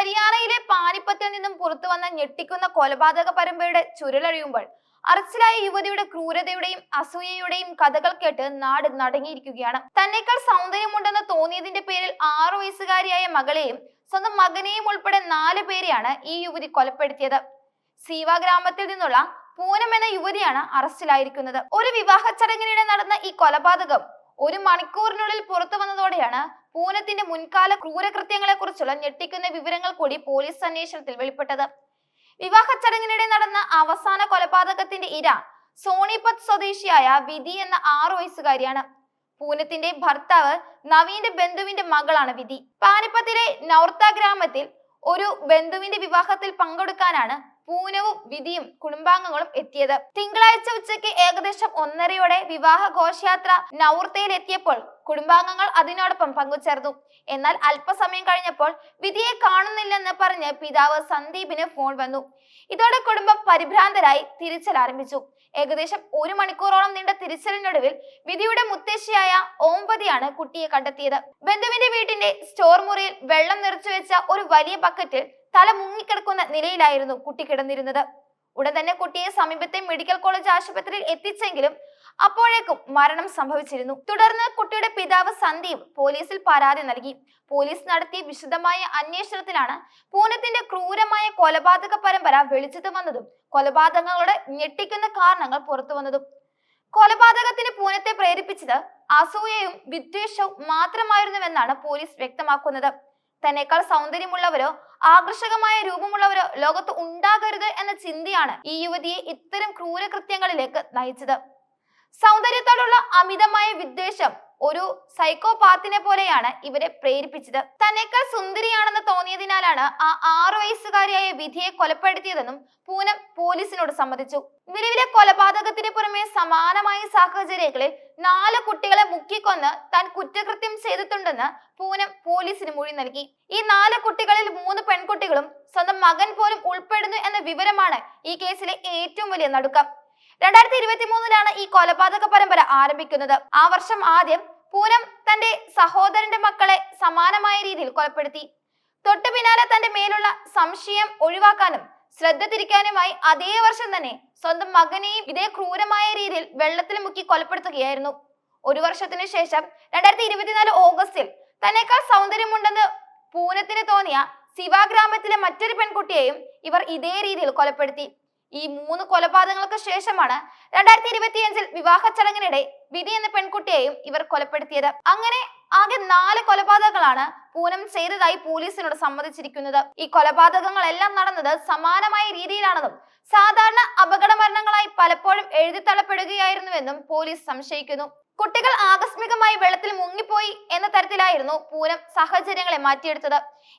ഹരിയാനയിലെ പാനിപ്പത്തിൽ നിന്നും പുറത്തു വന്ന ഞെട്ടിക്കുന്ന കൊലപാതക പരമ്പരയുടെ ചുരുളഴിയുമ്പോൾ അറസ്റ്റിലായ യുവതിയുടെ ക്രൂരതയുടെയും അസൂയയുടെയും കഥകൾ കേട്ട് നാട് നടങ്ങിയിരിക്കുകയാണ്. തന്നെക്കാൾ സൗന്ദര്യമുണ്ടെന്ന് തോന്നിയതിന്റെ പേരിൽ ആറു വയസ്സുകാരിയായ മകളെയും സ്വന്തം മകനെയും ഉൾപ്പെടെ നാല് പേരെയാണ് ഈ യുവതി കൊലപ്പെടുത്തിയത്. സീവ ഗ്രാമത്തിൽ നിന്നുള്ള പൂനം എന്ന യുവതിയാണ് അറസ്റ്റിലായിരിക്കുന്നത്. ഒരു വിവാഹ ചടങ്ങിനിടെ നടന്ന ഈ കൊലപാതകം ഒരു മണിക്കൂറിനുള്ളിൽ പുറത്തു വന്നതോടെയാണ് പൂനത്തിന്റെ മുൻകാല ക്രൂരകൃത്യങ്ങളെ കുറിച്ചുള്ള ഞെട്ടിക്കുന്ന വിവരങ്ങൾ കൂടി പോലീസ് അന്വേഷണത്തിൽ വെളിപ്പെട്ടത്. വിവാഹ ചടങ്ങിനിടെ നടന്ന അവസാന കൊലപാതകത്തിന്റെ ഇര സോണിപത് സ്വദേശിയായ വിധി എന്ന ആറു വയസ്സുകാരിയാണ്. പൂനത്തിന്റെ ഭർത്താവ് നവീന്റെ ബന്ധുവിന്റെ മകളാണ് വിധി. പാനിപ്പത്തിലെ നൗർത്ത ഗ്രാമത്തിൽ ഒരു ബന്ധുവിന്റെ വിവാഹത്തിൽ പങ്കെടുക്കാനാണ് പൂനവും വിധിയും കുടുംബാംഗങ്ങളും എത്തിയത്. തിങ്കളാഴ്ച ഉച്ചയ്ക്ക് ഏകദേശം ഒന്നരയോടെ വിവാഹ ഘോഷയാത്ര നൌർത്തയിലെത്തിയപ്പോൾ കുടുംബാംഗങ്ങൾ അതിനോടൊപ്പം പങ്കുചേർന്നു. എന്നാൽ അല്പസമയം കഴിഞ്ഞപ്പോൾ വിധിയെ കാണുന്നില്ലെന്ന് പറഞ്ഞ് പിതാവ് സന്ദീപിന് ഫോൺ വന്നു. ഇതോടെ കുടുംബം പരിഭ്രാന്തരായി തിരിച്ചൽ ആരംഭിച്ചു. ഏകദേശം ഒരു മണിക്കൂറോളം നീണ്ട തിരിച്ചലിനൊടുവിൽ വിധിയുടെ മുത്തശ്ശിയായ ഓമ്പതിയാണ് കുട്ടിയെ കണ്ടെത്തിയത്. ബന്ധുവിന്റെ വീട്ടിന്റെ സ്റ്റോർ മുറിയിൽ വെള്ളം നിറച്ചു വെച്ച ഒരു വലിയ ബക്കറ്റിൽ തല മുങ്ങിക്കിടക്കുന്ന നിലയിലായിരുന്നു കുട്ടി കിടന്നിരുന്നത്. ഉടൻ തന്നെ കുട്ടിയെ സമീപത്തെ മെഡിക്കൽ കോളേജ് ആശുപത്രിയിൽ എത്തിച്ചെങ്കിലും അപ്പോഴേക്കും മരണം സംഭവിച്ചിരുന്നു. തുടർന്ന് കുട്ടിയുടെ പിതാവ് സന്ദീപ് പോലീസിൽ പരാതി നൽകി. പോലീസ് നടത്തിയ വിശദമായ അന്വേഷണത്തിലാണ് പൂനത്തിന്റെ ക്രൂരമായ കൊലപാതക പരമ്പര വെളിച്ചത്ത് വന്നതും കൊലപാതകങ്ങളുടെ ഞെട്ടിക്കുന്ന കാരണങ്ങൾ പുറത്തു വന്നതും. കൊലപാതകത്തിന് പൂനത്തെ പ്രേരിപ്പിച്ചത് അസൂയയും വിദ്വേഷവും മാത്രമായിരുന്നുവെന്നാണ് പോലീസ് വ്യക്തമാക്കുന്നത്. തന്നെക്കാൾ സൗന്ദര്യമുള്ളവരോ ആകർഷകമായ രൂപമുള്ളവരോ ലോകത്ത് ഉണ്ടാകരുത് എന്ന ചിന്തയാണ് ഈ യുവതിയെ ഇത്തരം ക്രൂരകൃത്യങ്ങളിലേക്ക് നയിച്ചത്. സൗന്ദര്യത്തോടുള്ള അമിതമായ വിദ്വേഷം ഒരു സൈക്കോപാത്തിനെ പോലെയാണ് ഇവരെ പ്രേരിപ്പിച്ചത്. തന്നെക്കാൾ സുന്ദരിയാണെന്ന് തോന്നിയതിനാലാണ് ആ ആറു വയസ്സുകാരിയായ വിധിയെ കൊലപ്പെടുത്തിയതെന്നും പൂനം പോലീസിനോട് സമ്മതിച്ചു. നിലവിലെ കൊലപാതകത്തിന് പുറമെ സമാനമായ സാഹചര്യങ്ങളിൽ നാല് കുട്ടികളെ മുക്കിക്കൊന്ന് താൻ കുറ്റകൃത്യം ചെയ്തിട്ടുണ്ടെന്ന് പൂനം പോലീസിന് മൊഴി നൽകി. ഈ നാല് കുട്ടികളിൽ മൂന്ന് പെൺകുട്ടികളും സ്വന്തം മകൻ പോലും ഉൾപ്പെടുന്നു എന്ന വിവരമാണ് ഈ കേസിലെ ഏറ്റവും വലിയ നടുക്കം. രണ്ടായിരത്തി ഇരുപത്തി മൂന്നിലാണ് ഈ കൊലപാതക പരമ്പര ആരംഭിക്കുന്നത്. ആ വർഷം ആദ്യം പൂനം തന്റെ സഹോദരന്റെ മക്കളെ സമാനമായ രീതിയിൽ കൊലപ്പെടുത്തി. തൊട്ടു പിന്നാലെ തന്റെ മേലുള്ള സംശയം ഒഴിവാക്കാനും ശ്രദ്ധ തിരിക്കാനുമായി അതേ വർഷം തന്നെ സ്വന്തം മകനെയും ഇതേ ക്രൂരമായ രീതിയിൽ വെള്ളത്തിൽ മുക്കി കൊലപ്പെടുത്തുകയായിരുന്നു. ഒരു വർഷത്തിനു ശേഷം രണ്ടായിരത്തി ഇരുപത്തിനാല് ഓഗസ്റ്റിൽ തന്നെക്കാൾ സൗന്ദര്യമുണ്ടെന്ന് പൂനത്തിന് തോന്നിയ സിവ ഗ്രാമത്തിലെ മറ്റൊരു പെൺകുട്ടിയെയും ഇവർ ഇതേ രീതിയിൽ കൊലപ്പെടുത്തി. ഈ മൂന്ന് കൊലപാതകങ്ങൾക്ക് ശേഷമാണ് രണ്ടായിരത്തി ഇരുപത്തിയഞ്ചിൽ വിവാഹ ചടങ്ങിനിടെ വിധി എന്ന പെൺകുട്ടിയെയും ഇവർ കൊലപ്പെടുത്തിയത്. അങ്ങനെ ആകെ നാല് കൊലപാതകങ്ങളാണ് പൂനം ചെയ്തതായി പോലീസിനോട് സമ്മതിച്ചിരിക്കുന്നത്. ഈ കൊലപാതകങ്ങളെല്ലാം നടന്നത് സമാനമായ രീതിയിലാണെന്നും സാധാരണ അപകട മരണങ്ങളായി പലപ്പോഴും എഴുതി തള്ളപ്പെടുകയായിരുന്നുവെന്നും പോലീസ് സംശയിക്കുന്നു. കുട്ടികൾ ആകസ്മികമായി വെള്ളത്തിൽ മുങ്ങിപ്പോയി എന്ന തരത്തിലായിരുന്നു പൂരം സാഹചര്യങ്ങളെ മാറ്റിയെടുത്തത്.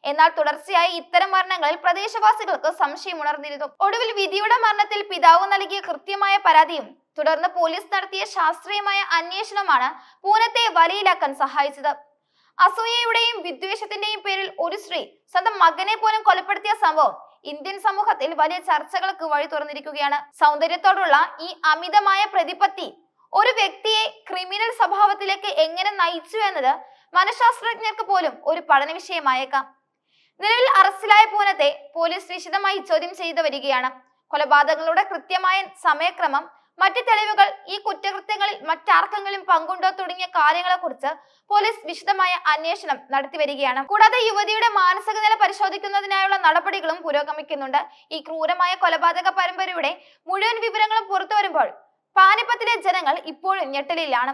എന്നാൽ തുടർച്ചയായി ഇത്തരം മരണങ്ങളിൽ പ്രദേശവാസികൾക്ക് സംശയം ഉണർന്നിരുന്നു. ഒടുവിൽ വിധിയുടെ മരണത്തിൽ പിതാവ് നൽകിയ കൃത്യമായ പരാതിയും തുടർന്ന് പോലീസ് നടത്തിയ ശാസ്ത്രീയമായ അന്വേഷണമാണ് പൂനത്തെ വലയിലാക്കാൻ സഹായിച്ചത്. അസൂയയുടെയും വിദ്വേഷത്തിന്റെയും പേരിൽ ഒരു സ്ത്രീ സ്വന്തം മകനെ പോലും കൊലപ്പെടുത്തിയ സംഭവം ഇന്ത്യൻ സമൂഹത്തിൽ വലിയ ചർച്ചകൾക്ക് വഴി തുറന്നിരിക്കുകയാണ്. സൗന്ദര്യത്തോടുള്ള ഈ അമിതമായ പ്രതിപത്തി ഒരു വ്യക്തിയെ ക്രിമിനൽ സ്വഭാവത്തിലേക്ക് എങ്ങനെ നയിച്ചു എന്നത് മനഃശാസ്ത്രജ്ഞർക്ക് പോലും ഒരു പഠന വിഷയമായേക്കാം. നിലവിൽ അറസ്റ്റിലായ പൂനത്തെ പോലീസ് വിശദമായി ചോദ്യം ചെയ്തു വരികയാണ്. കൊലപാതകങ്ങളുടെ കൃത്യമായ സമയക്രമം മറ്റ് തെളിവുകൾ ഈ കുറ്റകൃത്യങ്ങളിൽ മറ്റാർക്കെങ്കിലും പങ്കുണ്ടോ തുടങ്ങിയ കാര്യങ്ങളെ കുറിച്ച് പോലീസ് വിശദമായ അന്വേഷണം നടത്തി വരികയാണ്. കൂടാതെ യുവതിയുടെ മാനസിക നില പരിശോധിക്കുന്നതിനായുള്ള നടപടികളും പുരോഗമിക്കുന്നുണ്ട്. ഈ ക്രൂരമായ കൊലപാതക പരമ്പരയുടെ മുഴുവൻ വിവരങ്ങളും പുറത്തു വരുമ്പോൾ പാനിപ്പത്തിലെ ജനങ്ങൾ ഇപ്പോഴും ഞെട്ടലിലാണ്.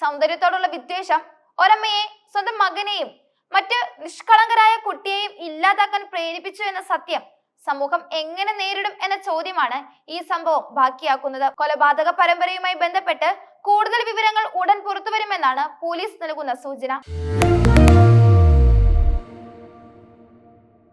സൗന്ദര്യത്തോടുള്ള വിദ്വേഷം ഒരമ്മയെ സ്വന്തം മകനെയും മറ്റ് നിഷ്കളങ്കരായ കുട്ടിയെയും ഇല്ലാതാക്കാൻ പ്രേരിപ്പിച്ചു എന്ന സത്യം സമൂഹം എങ്ങനെ നേരിടും എന്ന ചോദ്യമാണ് ഈ സംഭവം ബാക്കിയാക്കുന്നത്. കൊലപാതക പരമ്പരയുമായി ബന്ധപ്പെട്ട് കൂടുതൽ വിവരങ്ങൾ ഉടൻ പുറത്തുവരുമെന്നാണ് പോലീസ് നൽകുന്ന സൂചന.